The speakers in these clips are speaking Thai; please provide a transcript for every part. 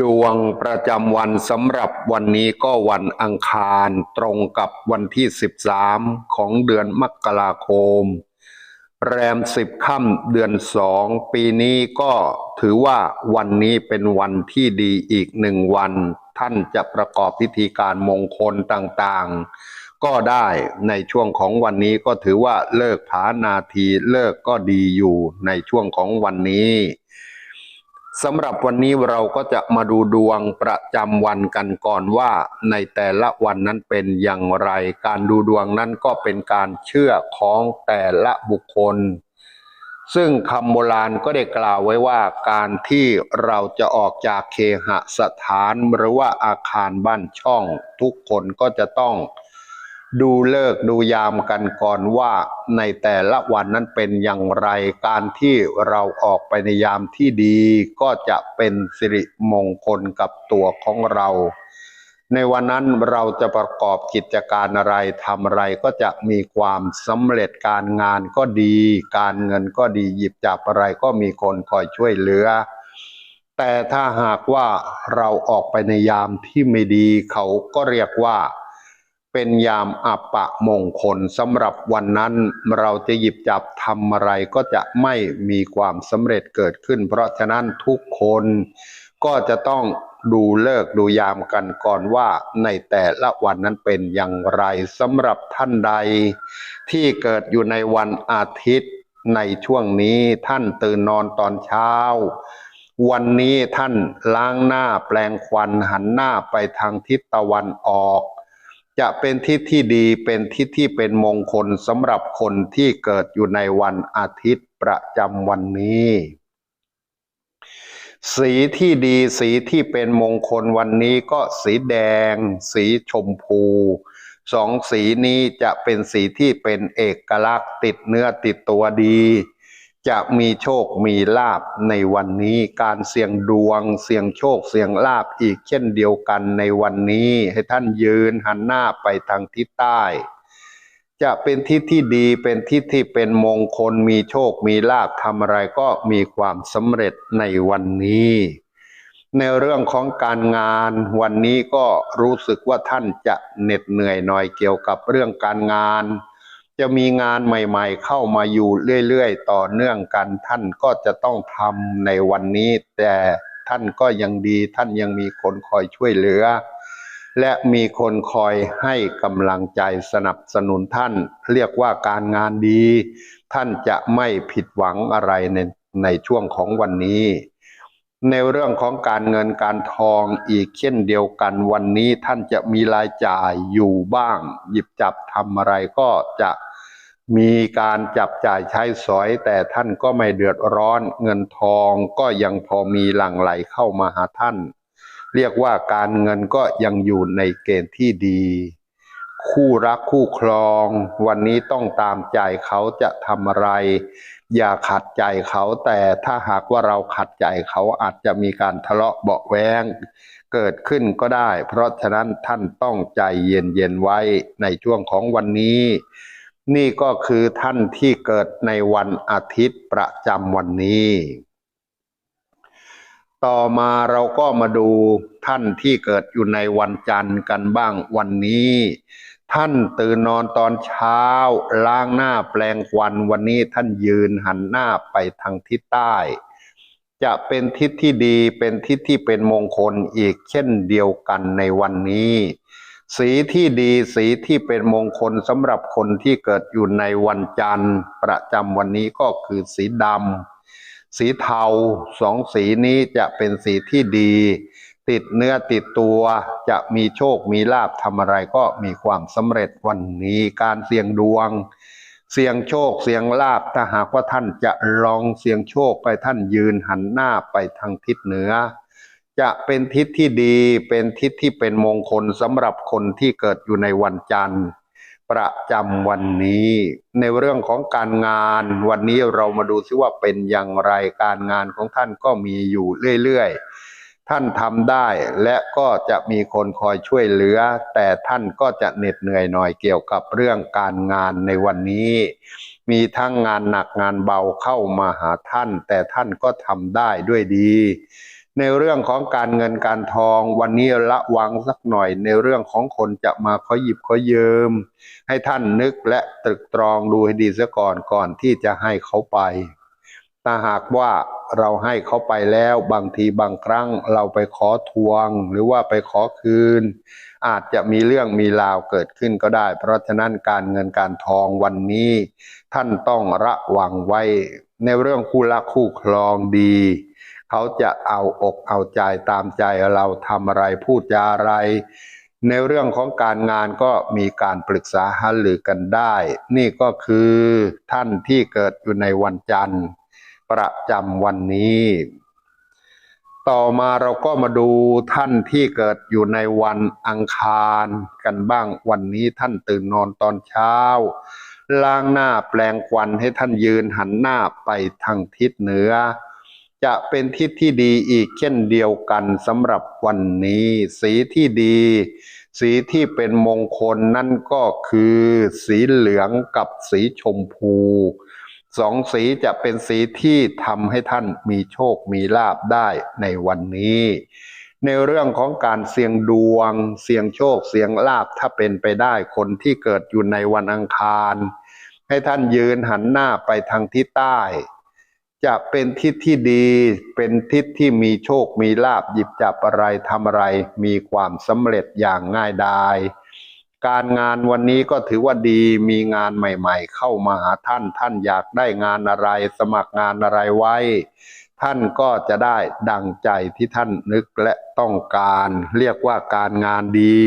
ดวงประจำวันสำหรับวันนี้ก็วันอังคารตรงกับวันที่ 13 ของเดือนมกราคม แรมสิบค่ำเดือนสองปีนี้ก็ถือว่าวันนี้เป็นวันที่ดีอีกหนึ่งวัน ท่านจะประกอบพิธีการมงคลต่างๆ ก็ได้ในช่วงของวันนี้ก็ถือว่าเลิกผานาทีเลิกก็ดีอยู่ในช่วงของวันนี้ สำหรับวันนี้เราก็จะมาดูดวงประจำวันกันก่อนว่า ในแต่ละวันนั้นเป็นอย่างไร การดูดวงนั้นก็เป็นการเชื่อของแต่ละบุคคล ซึ่งคำโบราณก็ได้กล่าวไว้ว่าการที่เราจะออกจากเคหสถานหรือว่าอาคารบ้านช่อง ทุกคนก็จะต้อง ดูเลิกดูยามกันก่อนว่าในแต่ละวันนั้นเป็นอย่างไรการที่เราออกไปในยามที่ดีก็จะเป็นสิริมงคลกับตัวของเรา ในวันนั้นเราจะประกอบกิจการอะไรทำอะไรก็จะมีความสำเร็จการงานก็ดี การเงินก็ดีหยิบจับอะไรก็มีคนคอยช่วยเหลือแต่ถ้าหากว่าเราออกไปในยามที่ไม่ดีเขาก็เรียกว่า เป็นยามอัปปะมงคลสำหรับวันนั้นเราจะหยิบจับทำอะไรก็จะไม่มีความสำเร็จเกิดขึ้น เพราะฉะนั้นทุกคนก็จะต้องดูเลิกดูยามกันก่อนว่าในแต่ละวันนั้นเป็นอย่างไรสำหรับท่านใด ที่เกิดอยู่ในวันอาทิตย์ในช่วงนี้ท่านตื่นนอนตอนเช้า วันนี้ท่านล้างหน้าแปลงควันหันหน้าไปทางทิศตะวันออก จะเป็นทิศที่ดีเป็นทิศที่เป็นมงคลสำหรับคนที่เกิดอยู่ในวันอาทิตย์ประจำวันนี้ สีที่ดีสีที่เป็นมงคลวันนี้ก็สีแดง สีชมพูสองสีนี้จะเป็นสีที่เป็นเอกลักษณ์ติดเนื้อติดตัวดี จะมีโชคมีลาบในวันนี้การเสี่ยงดวง เสี่ยงโชคเสี่ยงลาบอีกเช่นเดียวกันในวันนี้ ให้ท่านยืนหันหน้าไปทางทิศใต้ จะเป็นทิศที่ดีเป็นทิศที่เป็นมงคลมีโชคมีลาบทำอะไรก็มีความสำเร็จในวันนี้ ในเรื่องของการงานวันนี้ก็รู้สึกว่าท่านจะเหน็ดเหนื่อยหน่อยเกี่ยวกับเรื่องการงาน จะมีงานใหม่ๆ เข้ามาอยู่เรื่อยๆ ต่อเนื่องกัน ท่านก็จะต้องทำในวันนี้ แต่ท่านก็ยังดีท่านยังมีคนคอยช่วยเหลือ และมีคนคอยให้กำลังใจสนับสนุนท่าน เรียกว่าการงานดี ท่านจะไม่ผิดหวังอะไรในในช่วงของวันนี้ ในเรื่องของการเงินการทองอีกเช่นเดียวกันวันนี้ท่านจะมีรายจ่ายอยู่บ้าง หยิบจับทำอะไรก็จะ มีการจับจ่ายใช้สอย แต่ท่านก็ไม่เดือดร้อน เงินทองก็ยังพอมีหลั่งไหลเข้ามาหาท่าน เรียกว่าการเงินก็ยังอยู่ในเกณฑ์ที่ดี คู่รักคู่ครอง วันนี้ต้องตามใจเขาจะทำอะไร อย่าขัดใจเขาแต่ถ้าหากว่าเราขัดใจเขาอาจจะมีการทะเลาะเบาะแวงเกิดขึ้นก็ได้ เพราะฉะนั้นท่านต้องใจเย็นๆไว้ในช่วงของวันนี้ นี่ก็คือท่านที่เกิดในวันอาทิตย์ประจำวันนี้ ต่อมาเราก็มาดูท่านที่เกิดอยู่ในวันจันทร์กันบ้างวันนี้ ท่านตื่นนอนตอนเช้า ล้างหน้าแปลงควันวันนี้ท่านยืนหันหน้าไปทางทิศใต้ จะเป็นทิศที่ดีเป็นทิศที่เป็นมงคลอีกเช่นเดียวกันในวันนี้ สีที่ดีสีที่เป็นมงคลสำหรับคนที่เกิดอยู่ในวันจันทร์ประจำวันนี้ก็คือสีดำสีเทาสองสีนี้จะเป็นสีที่ดี ติดเนื้อติดตัวจะมีโชคมีลาบทำอะไรก็มีความสำเร็จวันนี้การเสี่ยงดวง เสี่ยงโชคเสี่ยงลาบถ้าหากว่าท่านจะลองเสี่ยงโชคไปท่านยืนหันหน้าไปทางทิศเหนือ จะเป็นทิศที่ดีเป็นทิศที่เป็นมงคลสำหรับคนที่เกิดอยู่ในวันจันทร์ ประจำวันนี้ ในเรื่องของการงานวันนี้เรามาดูซิว่าเป็นอย่างไรการงานของท่านก็มีอยู่เรื่อยๆ ท่านทำได้และก็จะมีคนคอยช่วยเหลือ แต่ท่านก็จะเหน็ดเหนื่อยหน่อยเกี่ยวกับเรื่องการงานในวันนี้มีทั้งงานหนักงานเบาเข้ามาหาท่าน แต่ท่านก็ทำได้ด้วยดี ในเรื่องของการเงินการทอง วันนี้ระวังสักหน่อย ในเรื่องของคนจะมาขอหยิบขอยืม ให้ท่านนึกและตรึกตรองดูให้ดีเสียก่อนก่อนที่จะให้เขาไปถ้าหากว่าเราให้เขาไปแล้วบางทีบางครั้งเราไปขอทวง หรือว่าไปขอคืน อาจจะมีเรื่องมีราวเกิดขึ้นก็ได้ เพราะฉะนั้นการเงินการทองวันนี้ ท่านต้องระวังไว้ ในเรื่องคู่รักคู่ครองดี เขาจะเอาอกเอาใจตามใจเราทำอะไรพูดจาอะไร ในเรื่องของการงานก็มีการปรึกษาหารือกันได้ นี่ก็คือท่านที่เกิดอยู่ในวันจันทร์ ประจำวันนี้ ต่อมาเราก็มาดูท่านที่เกิดอยู่ในวันอังคารกันบ้างวันนี้ท่านตื่นนอนตอนเช้าล้างหน้าแปลงควันให้ท่านยืนหันหน้าไปทางทิศเหนือ จะเป็นทิศที่ดีอีกเช่นเดียวกันสำหรับวันนี้ สีที่ดี สีที่เป็นมงคลนั่นก็คือ สีเหลืองกับสีชมพูสองสีจะเป็นสีที่ทำให้ท่านมีโชคมีลาบได้ในวันนี้ ในเรื่องของการเสี่ยงดวง เสี่ยงโชคเสี่ยงลาบถ้าเป็นไปได้คนที่เกิดอยู่ในวันอังคาร ให้ท่านยืนหันหน้าไปทางทิศใต้ จะเป็นทิศที่ดี เป็นทิศที่มีโชค มีลาบหยิบจับอะไรทำอะไร มีความสำเร็จอย่างง่ายดายการงานวันนี้ก็ถือว่าดีมีงานใหม่ ๆ เข้ามาหาท่านท่านอยากได้งานอะไร สมัครงานอะไรไว้ ท่านก็จะได้ดังใจที่ท่านนึกและต้องการ เรียกว่าการงานดี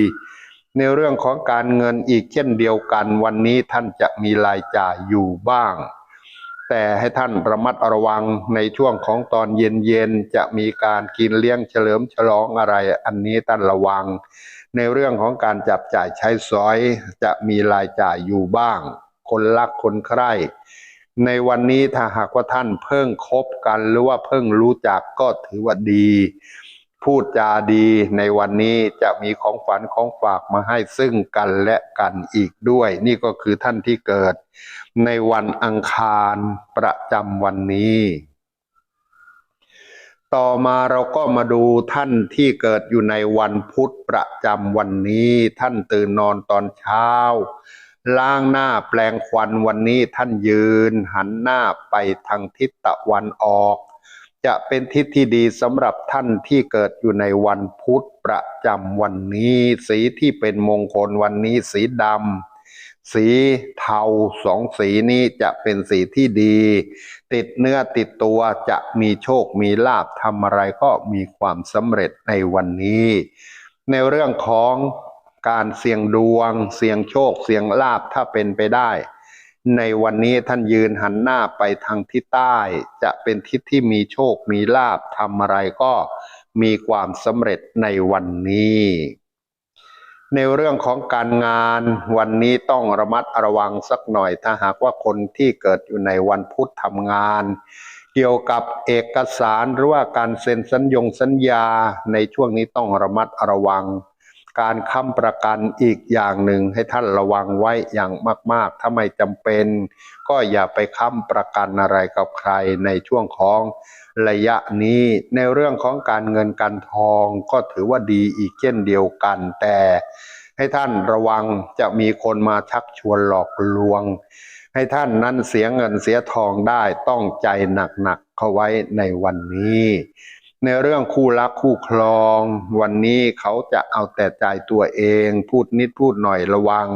ในเรื่องของการเงินอีกเช่นเดียวกันวันนี้ท่านจะมีรายจ่ายอยู่บ้าง แต่ให้ท่านระมัดระวังในช่วงของตอนเย็นๆจะมีการกินเลี้ยงเฉลิมฉลองอะไร อันนี้ท่านระวัง ในเรื่องของการจับจ่ายใช้สอย จะมีรายจ่ายอยู่บ้าง คนรักคนใคร่ในวันนี้ถ้าหากว่าท่านเพิ่งคบกันหรือว่าเพิ่งรู้จักก็ถือว่าดี พูดจาดีในวันนี้จะมีของฝันของฝากมาให้ซึ่งกันและกันอีกด้วย นี่ก็คือท่านที่เกิด ในวันอังคารประจำวันนี้ ต่อมาเราก็มาดูท่านที่เกิดอยู่ในวันพุธประจำวันนี้ ท่านตื่นนอนตอนเช้าล้างหน้าแปลงควันวันนี้ท่านยืน หันหน้าไปทางทิศตะวันออก จะเป็นทิศที่ดีสำหรับท่านที่เกิดอยู่ในวันพุธประจำวันนี้ สีที่เป็นมงคลวันนี้สีดำสีเทาสองสีนี้จะเป็นสีที่ดี ติดเนื้อติดตัวจะมีโชคมีลาบทำอะไรก็มีความสำเร็จในวันนี้ ในเรื่องของการเสี่ยงดวง เสี่ยงโชคเสี่ยงลาบถ้าเป็นไปได้ ในวันนี้ท่านยืนหันหน้าไปทางทิศใต้ จะเป็นทิศที่มีโชคมีลาบทำอะไรก็มีความสำเร็จในวันนี้ ในเรื่องของการงานวันนี้ต้องระมัดระวังสักหน่อย ถ้าหากว่าคนที่เกิดอยู่ในวันพุธทำงาน เกี่ยวกับเอกสารหรือว่าการเซ็นสัญญงสัญญาในช่วงนี้ต้องระมัดระวัง การค้ำประกันอีกอย่างหนึ่งให้ท่านระวังไว้อย่างมาก ๆ ถ้าไม่จำเป็น ก็อย่าไปค้ำประกันอะไรกับใครในช่วงของระยะนี้ในเรื่องของการเงินการทองก็ถือว่าดีอีกเช่นเดียวกัน แต่ให้ท่านระวังจะมีคนมาชักชวนหลอกลวง ให้ท่านนั้นเสียเงินเสียทองได้ต้องใจหนักๆเข้าไว้ในวันนี้ ในเรื่องคู่รักคู่ครอง วันนี้เขาจะเอาแต่ใจตัวเอง พูดนิดพูดหน่อยระวัง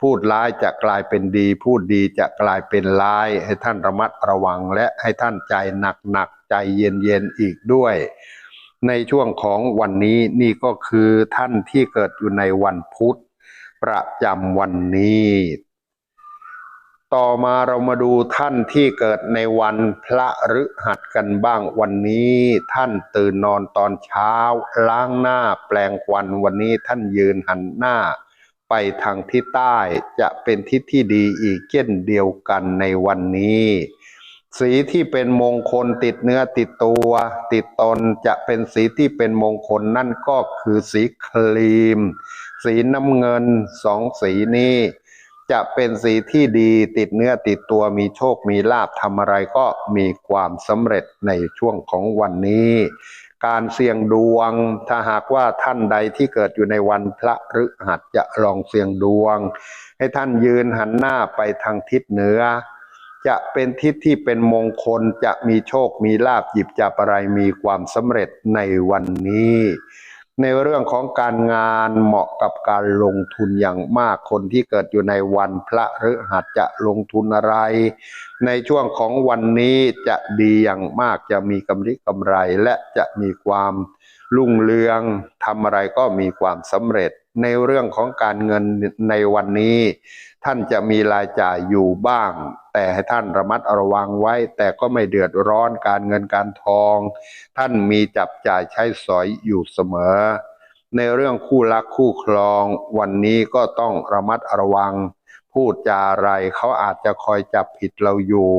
พูดร้ายจะกลายเป็นดี พูดดีจะกลายเป็นร้าย ให้ท่านระมัดระวังและให้ท่านใจหนักๆใจเย็นๆอีกด้วย ในช่วงของวันนี้นี่ก็คือท่านที่เกิดอยู่ในวันพุธ ประจำวันนี้ ต่อมาเรามาดูท่านที่เกิดในวันพระฤหัสกันบ้างวันนี้ท่านตื่นนอนตอนเช้า ล้างหน้าแปลงควันวันนี้ท่านยืนหันหน้า ไปทางทิศใต้จะเป็นทิศที่ดีอีกเช่นเดียวกันในวันนี้ สีที่เป็นมงคลติดเนื้อติดตัว ติดตนจะเป็นสีที่เป็นมงคลนั่นก็คือสีครีม สีน้ำเงินสองสีนี้ จะเป็นสีที่ดีติดเนื้อติดตัวมีโชคมีลาบทำอะไรก็มีความสำเร็จในช่วงของวันนี้ การเสี่ยงดวง ถ้าหากว่าท่านใดที่เกิดอยู่ในวันพระฤหัสจะลองเสี่ยงดวง ให้ท่านยืนหันหน้าไปทางทิศเหนือ จะเป็นทิศที่เป็นมงคลจะมีโชคมีลาบหยิบจับอะไรมีความสำเร็จในวันนี้ ในเรื่องของการงานเหมาะกับการลงทุนอย่างมากคนที่เกิดอยู่ในวันพระฤหัสจะลงทุนอะไร ในช่วงของวันนี้จะดีอย่างมากจะมีกำไรกำไรและจะมีความรุ่งเรืองทำอะไรก็มีความสำเร็จ ในเรื่องของการเงินในวันนี้ ท่านจะมีรายจ่ายอยู่บ้าง แต่ให้ท่านระมัดระวังไว้ แต่ก็ไม่เดือดร้อนการเงินการทอง ท่านมีจับจ่ายใช้สอยอยู่เสมอ ในเรื่องคู่รักคู่ครอง วันนี้ก็ต้องระมัดระวัง พูดจาอะไรเขาอาจจะคอยจับผิดเราอยู่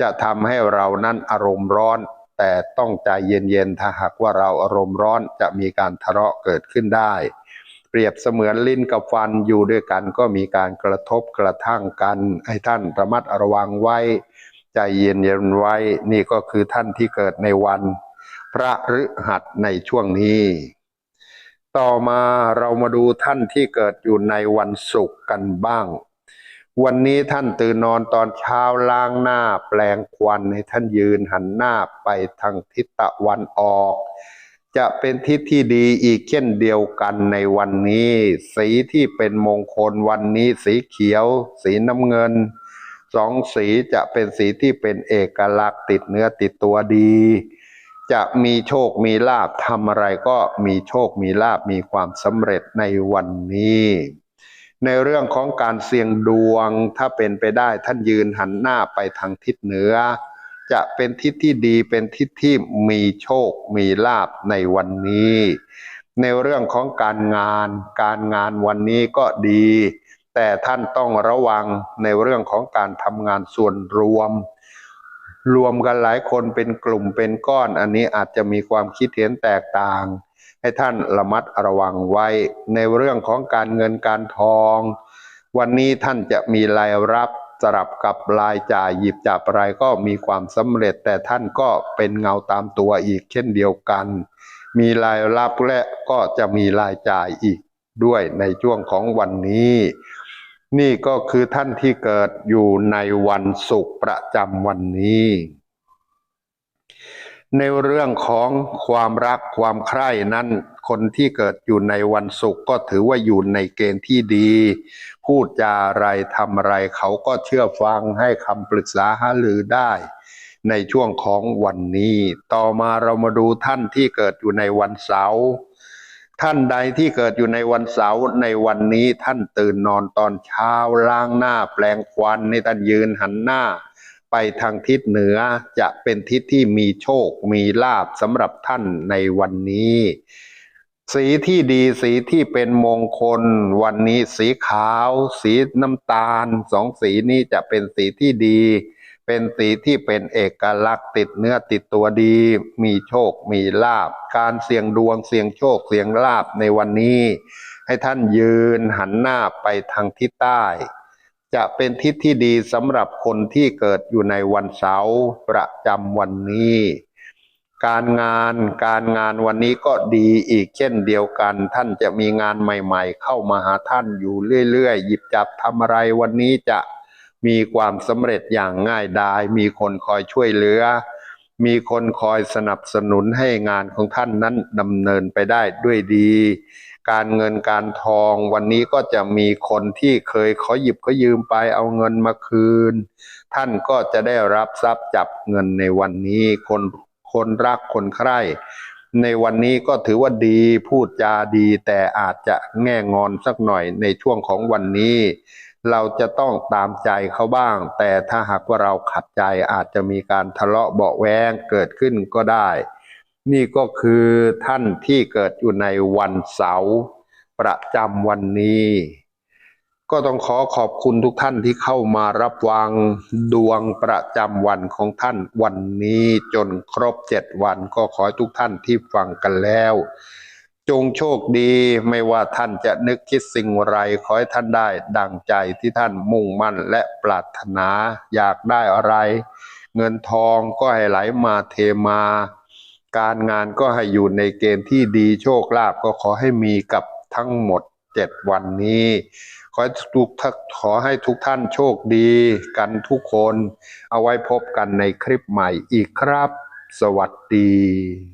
จะทำให้เรานั้นอารมณ์ร้อน แต่ต้องใจเย็นๆถ้าหากว่าเราอารมณ์ร้อนจะมีการทะเลาะเกิดขึ้นได้ เปรียบเสมือนลิ้นกับฟันอยู่ด้วยกันก็มีการกระทบกระทั่งกัน ให้ท่านระมัดระวังไว้ ใจเย็นๆไว้ นี่ก็คือท่านที่เกิดในวัน พระฤหัสในช่วงนี้ ต่อมาเรามาดูท่านที่เกิดอยู่ในวันศุกร์กันบ้าง วันนี้ท่านตื่นนอนตอนเช้าล้างหน้าแปลงควันให้ท่านยืนหันหน้าไปทางทิศตะวันออก จะเป็นทิศที่ดีอีกเช่นเดียวกันในวันนี้ สีที่เป็นมงคลวันนี้ สีเขียว สีน้ำเงินสองสีจะเป็นสีที่เป็นเอกลักษณ์ติดเนื้อติดตัวดี จะมีโชคมีลาบทำอะไรก็มีโชคมีลาบมีความสำเร็จในวันนี้ ในเรื่องของการเสี่ยงดวงถ้าเป็นไปได้ท่านยืนหันหน้าไปทางทิศเหนือ จะเป็นทิศที่ดีเป็นทิศที่มีโชคมีลาบในวันนี้ ในเรื่องของการงาน การงานวันนี้ก็ดี แต่ท่านต้องระวังในเรื่องของการทำงานส่วนรวม รวมกันหลายคนเป็นกลุ่มเป็นก้อน อันนี้อาจจะมีความคิดเห็นแตกต่าง ให้ท่านระมัดระวังไว้ ในเรื่องของการเงินการทอง วันนี้ท่านจะมีรายรับ สลับกับรายจ่ายหยิบจับอะไรก็มีความสำเร็จ แต่ท่านก็เป็นเงาตามตัวอีกเช่นเดียวกัน มีรายรับและก็จะมีรายจ่ายอีกด้วยในช่วงของวันนี้ นี่ก็คือท่านที่เกิดอยู่ในวันศุกร์ประจำวันนี้ ในเรื่องของความรักความใคร่นั้น คนที่เกิดอยู่ในวันศุกร์ก็ถือว่าอยู่ในเกณฑ์ที่ดี พูดจาอะไรทำอะไรเขาก็เชื่อฟังให้คำปรึกษาหารือได้ ในช่วงของวันนี้ ต่อมาเรามาดูท่านที่เกิดอยู่ในวันเสาร์ท่านใดที่เกิดอยู่ในวันเสาร์ในวันนี้ท่านตื่นนอนตอนเช้าล้างหน้าแปลงควันในท่านยืนหันหน้า ไปทางทิศเหนือจะเป็นทิศที่มีโชค มีลาบสำหรับท่านในวันนี้ สีที่ดีสีที่เป็นมงคล วันนี้สีขาว สีน้ำตาลสองสีนี้จะเป็นสีที่ดี เป็นสีที่เป็นเอกลักษณ์ติดเนื้อติดตัวดี มีโชคมีลาบ การเสี่ยงดวงเสี่ยงโชคเสี่ยงลาบในวันนี้ ให้ท่านยืนหันหน้าไปทางทิศใต้ จะเป็นทิศที่ดีสำหรับคนที่เกิดอยู่ในวันเสาร์ประจำวันนี้ การงานการงานวันนี้ก็ดีอีกเช่นเดียวกัน ท่านจะมีงานใหม่ ๆ เข้ามาหาท่านอยู่เรื่อยๆ หยิบจับทำอะไรวันนี้จะมีความสำเร็จอย่างง่ายดาย มีคนคอยช่วยเหลือ มีคนคอยสนับสนุนให้งานของท่านนั้นดำเนินไปได้ด้วยดี การเงินการทองวันนี้ก็จะมีคนที่เคยขอหยิบขอยืมไปเอาเงินมาคืน ท่านก็จะได้รับทรัพย์จับเงินในวันนี้คน คนรักคนใคร่ในวันนี้ก็ถือว่าดีพูดจาดีแต่อาจจะแง่งอนสักหน่อยในช่วงของวันนี้ เราจะต้องตามใจเขาบ้าง แต่ถ้าหากว่าเราขัดใจอาจจะมีการทะเลาะเบาแวงเกิดขึ้นก็ได้ นี่ก็คือท่านที่เกิดอยู่ในวันเสาร์ประจำวันนี้ ก็ต้องขอขอบคุณทุกท่านที่เข้ามารับฟังดวงประจำวันของท่านวันนี้จนครบเจ็ดวันก็ขอให้ทุกท่านที่ฟังกันแล้ว จงโชคดีไม่ว่าท่านจะนึกคิดสิ่งไรขอให้ท่านได้ดังใจที่ท่านมุ่งมั่นและปรารถนาอยากได้อะไร เงินทองก็ให้ไหลมาเทมา การงานก็ให้อยู่ในเกณฑ์ที่ดีโชคลาภก็ขอให้มีกับทั้งหมดเจ็ดวันนี้ ขอให้ทุกท่านขอให้ทุกท่านโชคดีกันทุกคน เอาไว้พบกันในคลิปใหม่อีกครับ สวัสดี